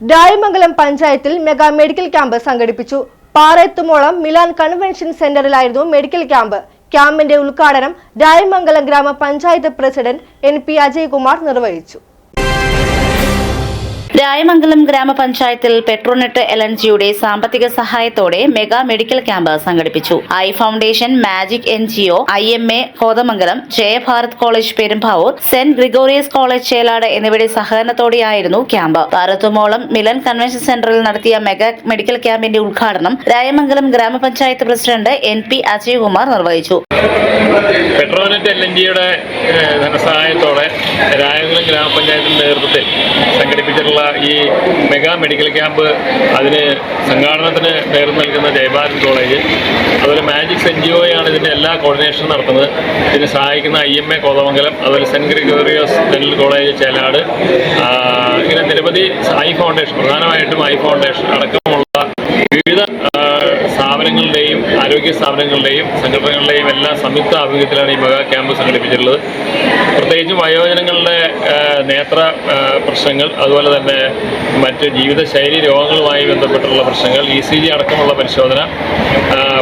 രായമംഗലം പഞ്ചായത്തിൽ mega medical camp സംഘടിപ്പിച്ചു. പാറയത്തുമോളം Milan convention സെന്ററിലായിരുന്നു മെഡിക്കൽ ക്യാമ്പ്. ക്യാമ്പിന്റെ ഉദ്ഘാടനം രായമംഗലം ഗ്രാമപഞ്ചായത്ത് പ്രസിഡന്റ് എൻ പി അജയ്കുമാർ നിർവഹിച്ചു. രായമംഗലം ഗ്രാമപഞ്ചായത്തിൽ പെട്രോനെറ്റ് എൽ എൻ ജിയുടെ സാമ്പത്തിക സഹായത്തോടെ മെഗാ മെഡിക്കൽ ക്യാമ്പ് സംഘടിപ്പിച്ചു. Eye foundation magic N G O I M A Kothamangalam Jayabharath college Perumbavoor saint Gregorios college Chelad എന്നിവയുടെ സഹകരണത്തോടെയായിരുന്നു ക്യാമ്പ്. പാറത്തുമോളം മിലൻ കൺവെൻഷൻ സെന്ററിൽ നടത്തിയ മെഗാ മെഡിക്കൽ ക്യാമ്പിന്റെ ഉദ്ഘാടനം രായമംഗലം ഗ്രാമപഞ്ചായത്ത് പ്രസിഡന്റ് എൻ പി അജയ്കുമാർ നിർവഹിച്ചു. പെട്രോനെറ്റ് എൽ എൻ ജിയുടെ ധനസഹായത്തോടെ രായകുളം ഗ്രാമപഞ്ചായത്തിന്റെ നേതൃത്വത്തിൽ സംഘടിപ്പിച്ചിട്ടുള്ള ഈ മെഗാ മെഡിക്കൽ ക്യാമ്പ് അതിന് സംഘാടനത്തിന് നേതൃത്വം നൽകുന്ന ജയഭാരത് കോളേജ് അതുപോലെ മാജിക്സ് എൻ ജി ഒയാണ് ഇതിന്റെ എല്ലാ കോർഡിനേഷനും നടത്തുന്നത്. ഇതിനെ സഹായിക്കുന്ന ഐ എം എ കോതമംഗലം അതുപോലെ saint Gregorios dental college Chelad ഇങ്ങനെ നിരവധി ഐ ഫൗണ്ടേഷൻ പ്രധാനമായിട്ടും ഐ ഫൗണ്ടേഷൻ അടക്കമുള്ള വിവിധ സ്ഥാപനങ്ങളുടെയും ആരോഗ്യ സ്ഥാപനങ്ങളുടെയും സംഘടനകളുടെയും എല്ലാം സംയുക്ത ആഭിമുഖ്യത്തിലാണ് ഈ മെഗാ ക്യാമ്പ് സംഘടിപ്പിച്ചിട്ടുള്ളത്. പ്രത്യേകിച്ചും വയോജനങ്ങളുടെ നേത്ര പ്രശ്നങ്ങൾ അതുപോലെ തന്നെ മറ്റ് ജീവിതശൈലി രോഗങ്ങളുമായി ബന്ധപ്പെട്ടുള്ള പ്രശ്നങ്ങൾ ഇ സി ജി അടക്കമുള്ള പരിശോധന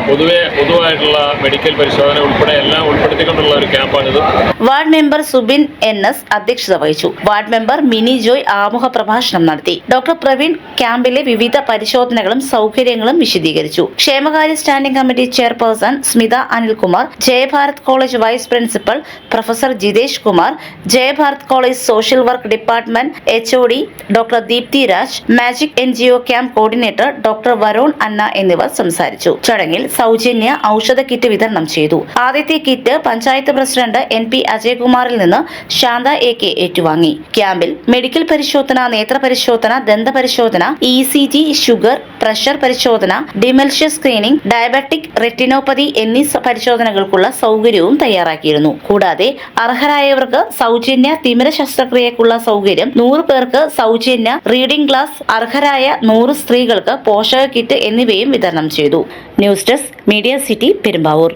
പൊതുവെ പൊതുവായിട്ടുള്ള മെഡിക്കൽ പരിശോധന ഉൾപ്പെടെ എല്ലാം ഉൾപ്പെടുത്തിക്കൊണ്ടുള്ള ഒരു ക്യാമ്പാണിത്. Ward member Subin N S അധ്യക്ഷത വഹിച്ചു. വാർഡ് മെമ്പർ മിനി ജോയ് ആമുഖ പ്രഭാഷണം നടത്തി. ഡോക്ടർ പ്രവീൺ ക്യാമ്പിലെ വിവിധ പരിശോധനകളും സൗകര്യങ്ങളും വിശദീകരിച്ചു. ക്ഷേമകാര്യ standing committee chairperson Smitha Anilkumar Jayabharath college vice principal professor Jithesh Kumar Jayabharath college social work department H O D doctor Deepthi Raj magic N G O camp coordinator doctor Varun Anna എന്നിവർ സംസാരിച്ചു. ചടങ്ങിൽ സൗജന്യ ഔഷധ kit വിതരണം ചെയ്തു. ആദ്യത്തെ kit panchayat president N P അജയകുമാറിൽ നിന്ന് Shantha A K ഏറ്റുവാങ്ങി. ക്യാമ്പിൽ മെഡിക്കൽ പരിശോധന നേത്ര പരിശോധന ദന്ത പരിശോധന E C G sugar pressure പരിശോധന ഡിമെൽഷ്യ സ്ക്രീനിംഗ് ഡയബറ്റിക് റെറ്റിനോപ്പതി എന്നീ പരിശോധനകൾക്കുള്ള സൗകര്യവും തയ്യാറാക്കിയിരുന്നു. കൂടാതെ അർഹരായവർക്ക് സൗജന്യ തിമിര ശസ്ത്രക്രിയക്കുള്ള സൗകര്യം നൂറ് പേർക്ക് സൗജന്യ റീഡിംഗ് ക്ലാസ് അർഹരായ നൂറ് സ്ത്രീകൾക്ക് പോഷക കിറ്റ് എന്നിവയും വിതരണം ചെയ്തു. News desk media city Perumbavoor.